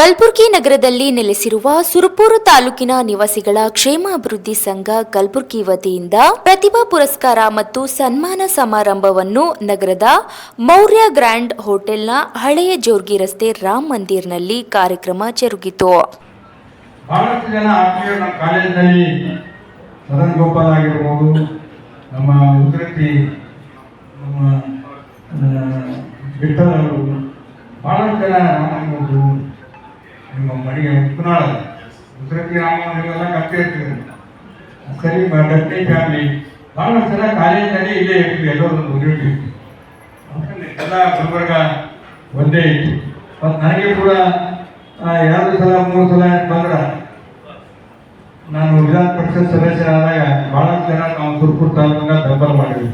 ಕಲಬುರಗಿ ನಗರದಲ್ಲಿ ನೆಲೆಸಿರುವ ಸುರಪುರ ತಾಲೂಕಿನ ನಿವಾಸಿಗಳ ಕ್ಷೇಮಾಭಿವೃದ್ಧಿ ಸಂಘ ಕಲಬುರಗಿ ವತಿಯಿಂದ ಪ್ರತಿಭಾ ಪುರಸ್ಕಾರ ಮತ್ತು ಸನ್ಮಾನ ಸಮಾರಂಭವನ್ನು ನಗರದ ಮೌರ್ಯ ಗ್ರ್ಯಾಂಡ್ ಹೋಟೆಲ್ನ ಹಳೆಯ ಜೋರ್ಗಿ ರಸ್ತೆ ರಾಮ್ ಮಂದಿರ್ನಲ್ಲಿ ಕಾರ್ಯಕ್ರಮ ಜರುಗಿತು. ಬಹಳಷ್ಟು ಜನ ಮಡಿಗೆ ಉತ್ನಾಳ ಉದ್ರತಿ ರಾಮನಿಗೆಲ್ಲ ಕಷ್ಟ ಇರ್ತೀವಿ ಸರಿ ಡಬ್ನಿ ಫ್ಯಾಮಿಲಿ. ಭಾಳ ಸಲ ಕಾಲೇಜಿನಲ್ಲಿ ಇಲ್ಲೇ ಇರ್ತೀವಿ ಎಲ್ಲೋ ಒಂದು ಊರಿರ್ತೀವಿ ಎಲ್ಲ ಗುಲ್ಬರ್ಗ ಒಂದೇ ಇತ್ತು. ಮತ್ತು ನನಗೆ ಕೂಡ ಎರಡು ಸಲ, ಮೂರು ಸಲ ಬಂದ್ರೆ. ನಾನು ವಿಧಾನ ಪರಿಷತ್ ಸದಸ್ಯರಾದಾಗ ಬಹಳಷ್ಟು ಜನ ನಾವು ಸುರ್ಪುರ್ ತಾಲೂಕಿನ ಬೆಂಬಲ ಮಾಡಿದ್ವಿ.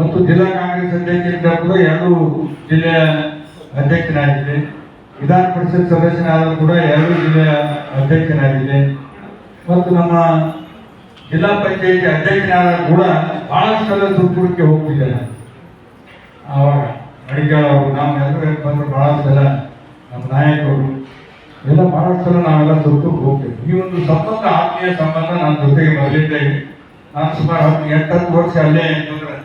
ಮತ್ತು ಜಿಲ್ಲಾ ಕಾಂಗ್ರೆಸ್ ಅಧ್ಯಕ್ಷರಿಂದ ಕೂಡ ಎರಡು ಜಿಲ್ಲೆಯ ಅಧ್ಯಕ್ಷನಾಗಿದ್ದೆ ವಿಧಾನ ಪರಿಷತ್ ಸದಸ್ಯನಾದರೂ ಕೂಡ ಎರಡು ಜಿಲ್ಲೆಯ ಅಧ್ಯಕ್ಷನಾಗಿದೆ ಮತ್ತು ನಮ್ಮ ಜಿಲ್ಲಾ ಪಂಚಾಯತಿ ಅಧ್ಯಕ್ಷನಾದ ಕೂಡ ಬಹಳಷ್ಟು ಸಲ ಹೋಗ್ತಿದ್ದಾರೆ. ಆವಾಗ ಅಡಿಗಾಳ ಅವರು ನಾವು ಎಲ್ಲರೂ ಬಹಳ ಸಲ ನಮ್ಮ ನಾಯಕರು, ಎಲ್ಲ ಬಹಳಷ್ಟು ಸಲ ನಾವೆಲ್ಲ ಸುತ್ತೂರು ಹೋಗ್ತೇವೆ. ಈ ಒಂದು ಸಂಬಂಧ, ಆತ್ಮೀಯ ಸಂಬಂಧ ನನ್ನ ಜೊತೆಗೆ ಮೊದಲಿಂದ ನಾನು ಸುಮಾರು ಹತ್ತು, ಎಂಟತ್ತು ವರ್ಷ ಅಲ್ಲೇ ಅಂತಂದ್ರೆ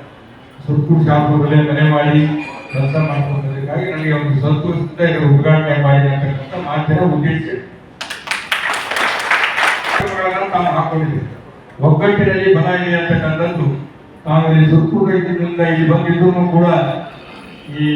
ಸುತ್ತೂರು ಶಾಪುರದಲ್ಲೇ ಮನೆ ಮಾಡಿ ಕೆಲಸ ಮಾಡ್ಕೊಂಡಿದ್ದಕ್ಕಾಗಿ ನನಗೆ ಒಂದು ಸಂತೋಷದಿಂದ ಉದ್ಘಾಟನೆ ಮಾಡಿದೆ ಅಂತಕ್ಕಂಥ ಮಾಧ್ಯಮ ಉದ್ದೇಶ ತಾವು ಹಾಕೊಂಡಿದೆ ಒಗ್ಗಟ್ಟಿನಲ್ಲಿ ಬಲ ಇದೆ ಅಂತಕ್ಕಂಥದ್ದು ತಾವು ಇಲ್ಲಿ ರೈತರಿಂದ ಇಲ್ಲಿ ಬಂದಿದ್ದು ಕೂಡ ಈ